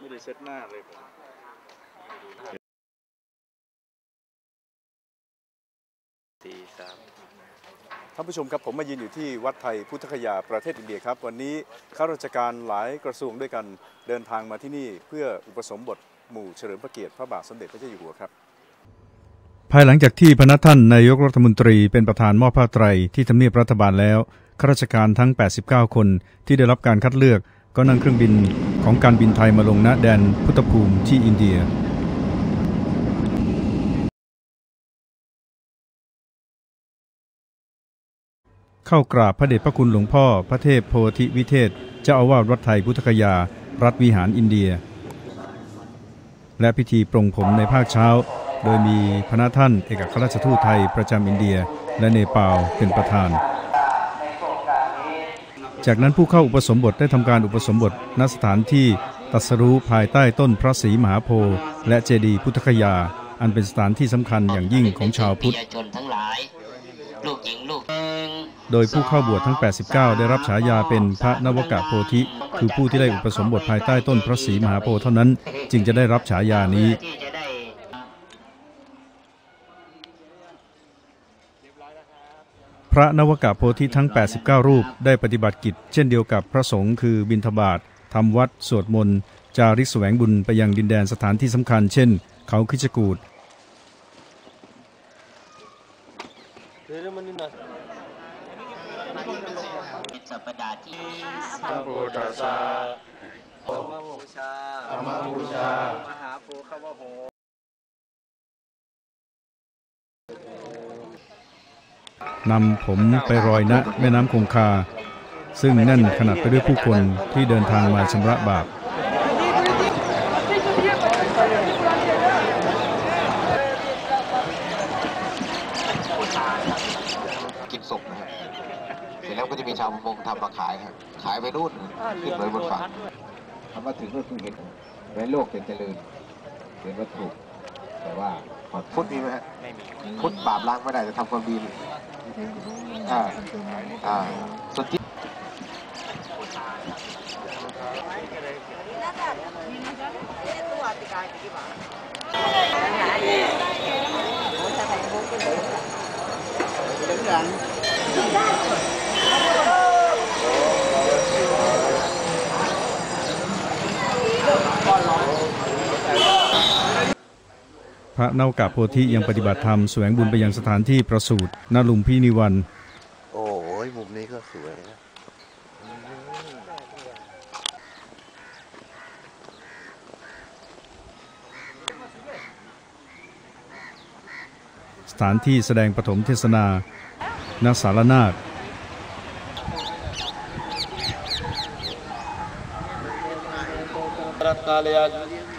ไม่ได้เซตหน้าเลยผมสี่สามท่านผู้ชมครับผมมายืนอยู่ที่วัดไทยพุทธคยาประเทศอินเดียครับ วันนี้ข้าราชการหลายกระทรวงด้วยกันเดินทางมาที่นี่เพื่ออุปสมบทหมู่เฉลิมพระเกียรติพระบาทสมเด็จพระเจ้าอยู่หัวครับ ภายหลังจากที่พนักท่านนายกรัฐมนตรีเป็นประธานมอบผ้าไตรที่ทำเนียบรัฐบาลแล้วข้าราชการทั้ง 89 คนที่ได้รับการคัดเลือก ก็นั่งเครื่องบินของการบินไทยมาลงณแดนพุทธภูมิที่อินเดียเข้ากราบพระเดชพระคุณหลวงพ่อพระเทพโพธิวิเทศเจ้าอาวาสวัดไทยพุทธคยา รัฐวิหารอินเดีย และพิธีปรงผมในภาคเช้า โดยมีพระท่านเอกอัครราชทูตไทยประจำอินเดีย และเนปาลเป็นประธาน จากนั้นผู้เข้าอุปสมบทได้ทำการอุปสมบทณสถานที่ตัสรู้ภายใต้ต้นพระศรีมหาโพธิ์และเจดีย์พุทธคยา อันเป็นสถานที่สำคัญอย่างยิ่งของชาวพุทธทั้งหลายลูกหญิงลูกโดยผู้เข้าบวชทั้ง 89 ได้รับฉายาเป็นพระนวกะโพธิ คือผู้ที่ได้อุปสมบทภายใต้ต้นพระศรีมหาโพธิ์เท่านั้น จึงจะได้รับฉายานี้ พระนวกะโพธิทั้ง 89 รูปได้ปฏิบัติกิจ เช่นเดียวกับพระสงฆ์คือบิณฑบาตทำวัด สวดมนต์ จาริกแสวงบุญไปยังดินแดนสถานที่สำคัญ เช่น เขาคิจกูดเป็นสัปดาห์ที่พระพุทธสา นำผมไปรอยณแม่น้ำคงคา ซึ่งแน่นขนาดไปด้วยผู้คนที่เดินทางมาชำระบาปกินศพนะครับเสร็จแล้วก็จะมีชาวประมงทำมาขายครับขายไปนู่นขึ้นไปบนฝั่งคำว่าถึงก็คือเห็นในโลกเป็นเจริญเป็นวัตถุแต่ว่าพุทธมีไหมฮะไม่มีพุทธปราบล้างไม่ได้จะทำความดี อ่าอ่าสุด ระนวกะโพธิยังปฏิบัติธรรมแสวงบุญไปยังสถานที่ประสูติณลุมพินิวัน โอ้ยมุมนี้ก็สวยนะสถานที่แสดงปฐมเทศนาณสารนาฏกาสังโ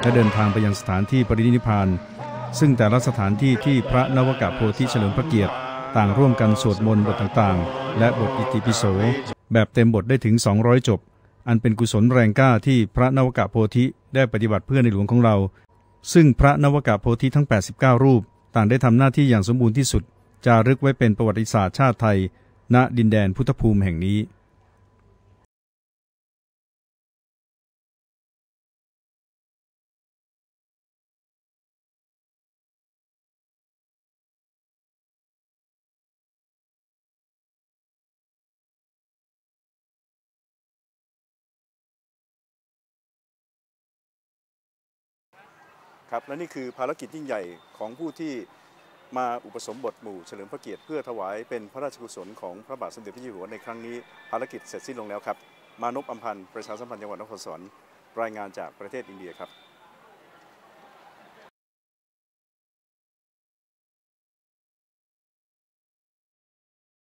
และเดินทางไปยังสถานที่ปรินิพาน ซึ่งแต่ละสถานที่ที่พระนวกะโพธิเฉลิมพระเกียรติ ต่างร่วมกันสวดมนต์บทต่างๆ และบทอิติปิโส แบบเต็มบทได้ถึง 200 จบ อันเป็นกุศลแรงกล้าที่พระนวกะโพธิได้ปฏิบัติเพื่อในหลวงของเรา ซึ่งพระนวกะโพธิทั้ง 89 รูป ต่างได้ทำหน้าที่อย่างสมบูรณ์ที่สุดจารึกไว้เป็นประวัติศาสตร์ชาติไทย ณดินแดนพุทธภูมิแห่งนี้ ครับและนี่คือภารกิจยิ่งใหญ่ของผู้ที่มาอุปสมบทหมู่เฉลิมพระเกียรติเพื่อถวายเป็นพระราชกุศลของพระบาทสมเด็จพระเจ้าอยู่หัวในครั้งนี้ภารกิจเสร็จสิ้นลงแล้วครับ มานพอัมพันธ์ประชาสัมพันธ์จังหวัดนครสวรรค์รายงานจากประเทศอินเดียครับ